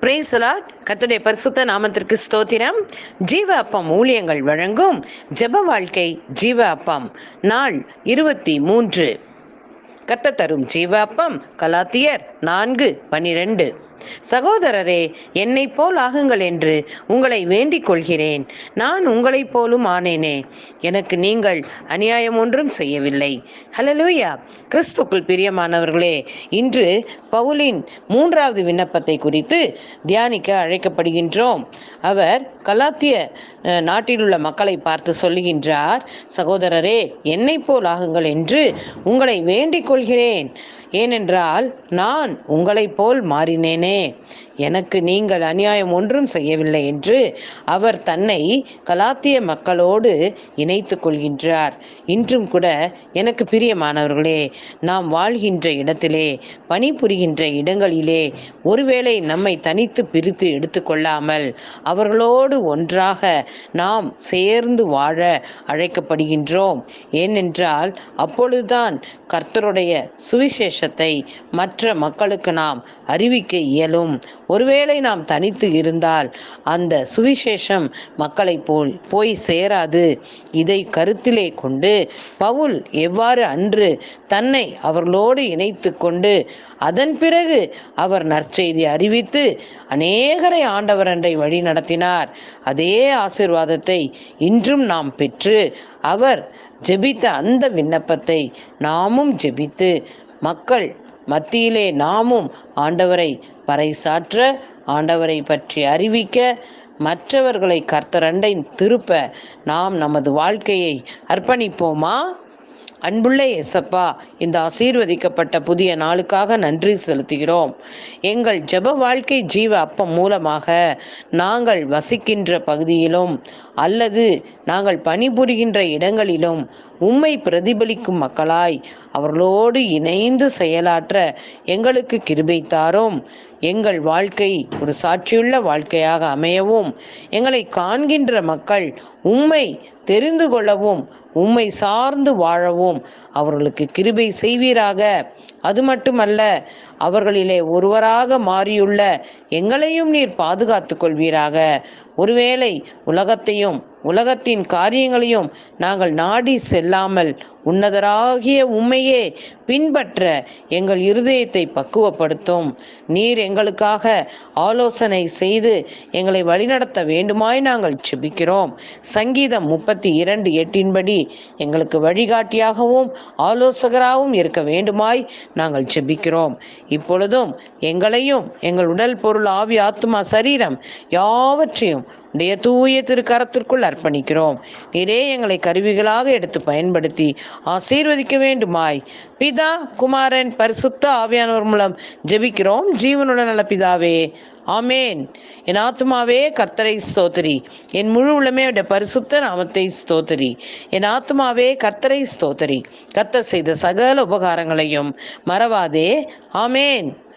பிரேசலாட் கத்துடைய பரிசுத்த நாமத்திற்கு ஸ்தோத்திரம். ஜீவ அப்பம் ஊழியங்கள் வழங்கும் ஜெப வாழ்க்கை ஜீவ அப்பம். நாள் இருபத்தி மூன்று. கத்த தரும் ஜீவ அப்பம் கலாத்தியர் நான்கு பனிரெண்டு. சகோதரரே என்னை போல் ஆகுங்கள் என்று உங்களை வேண்டிக் கொள்கிறேன். நான் உங்களைப் போலும் ஆனேனே. எனக்கு நீங்கள் அநியாயம் ஒன்றும் செய்யவில்லை. ஹலலூயா கிறிஸ்துக்குள் பிரியமானவர்களே இன்று பவுலின் மூன்றாவது விண்ணப்பத்தை குறித்து தியானிக்க அழைக்கப்படுகின்றோம். அவர் கலாத்திய நாட்டிலுள்ள நாட்டில் உள்ள மக்களை பார்த்து சொல்லுகின்றார் சகோதரரே என்னை போல் ஆகுங்கள் என்று உங்களை வேண்டிக் கொள்கிறேன். ஏனென்றால் நான் உங்களைப் போல் மாறினேனே. Amén. எனக்கு நீங்கள் அநியாயம் ஒன்றும் செய்யவில்லை என்று அவர் தன்னை கலாத்திய மக்களோடு இணைத்து கொள்கின்றார். இன்றும் கூட எனக்கு பிரியமானவர்களே நாம் வாழ்கின்ற இடத்திலே பணிபுரிகின்ற இடங்களிலே ஒருவேளை நம்மை தனித்து பிரித்து எடுத்துக்கொள்ளாமல் அவர்களோடு ஒன்றாக நாம் சேர்ந்து வாழ அழைக்கப்படுகின்றோம். ஏனென்றால் அப்பொழுதுதான் கர்த்தருடைய சுவிசேஷத்தை மற்ற மக்களுக்கு நாம் அறிவிக்க இயலும். ஒருவேளை நாம் தனித்து இருந்தால் அந்த சுவிசேஷம் மக்களை போல் போய் சேராது. இதை கருத்திலே கொண்டு பவுல் எவ்வாறு அன்று தன்னை அவர்களோடு இணைத்து கொண்டு அதன் பிறகு அவர் நற்செய்தி அறிவித்து அநேகரை ஆண்டவர் அன்றை வழி நடத்தினார். அதே ஆசிர்வாதத்தை இன்றும் நாம் பெற்று அவர் ஜெபித்த அந்த விண்ணப்பத்தை நாமும் ஜெபித்து மக்கள் மத்தியிலே நாமும் ஆண்டவரை பறைசாற்ற ஆண்டவரை பற்றி அறிவிக்க மற்றவர்களை கர்த்தரண்டை திருப்ப நாம் நமது வாழ்க்கையை அர்ப்பணிப்போமா? அன்புள்ள எசப்பா இந்த ஆசீர்வதிக்கப்பட்ட புதிய நாளுக்காக நன்றி செலுத்துகிறோம். எங்கள் ஜெப வாழ்க்கை ஜீவ அப்பம் மூலமாக நாங்கள் வசிக்கின்ற பகுதியிலும் அல்லது நாங்கள் பணிபுரிகின்ற இடங்களிலும் உம்மை பிரதிபலிக்கும் மக்களாய் அவர்களோடு இணைந்து செயலாற்ற எங்களுக்கு கிருபை தாரோம். எங்கள் வாழ்க்கை ஒரு சாட்சியுள்ள வாழ்க்கையாக அமையவும் எங்களை காண்கின்ற மக்கள் உம்மை தெரிந்து கொள்ளவும் உம்மை சார்ந்து வாழவும் அவர்களுக்கு கிருபை செய்வீராக. அது மட்டுமல்ல அவர்களிலே ஒருவராக மாறியுள்ள எங்களையும் நீர் பாதுகாத்து கொள்வீராக. ஒருவேளை உலகத்தையும் உலகத்தின் காரியங்களையும் நாங்கள் நாடி செல்லாமல் உன்னதராகிய உண்மையே பின்பற்ற எங்கள் இருதயத்தை பக்குவப்படுத்தும். நீர் எங்களுக்காக ஆலோசனை செய்து எங்களை வழிநடத்த வேண்டுமாய் நாங்கள் செபிக்கிறோம் சங்கீதம் முப்பத்தி இரண்டு எட்டின்படி எங்களுக்கு வழிகாட்டியாகவும் ஆலோசகராகவும் இருக்க வேண்டுமாய் நாங்கள் செபிக்கிறோம் இப்பொழுதும் எங்களையும் எங்கள் உடல் பொருள் ஆவி ஆத்துமா சரீரம் யாவற்றையும் உடைய தூய திருக்கரத்திற்குள் அர்ப்பணிக்கிறோம். நீரே எங்களை கருவிகளாக எடுத்து பயன்படுத்தி ஆசீர்வதிக்க வேண்டுமாய். பிதா குமாரன் பரிசுத்த ஆவியானவர் மூலம் ஜெபிக்கிறோம். ஜீவனுள்ள நல்ல பிதாவே ஆமேன். என் ஆத்துமாவே கர்த்தரை ஸ்தோத்திரி. என் முழு உள்ளமே அவருடைய பரிசுத்த நாமத்தை ஸ்தோத்திரி. என் ஆத்துமாவே கர்த்தரை ஸ்தோத்திரி. கர்த்தர் செய்த சகல உபகாரங்களையும் மறவாதே. ஆமேன்.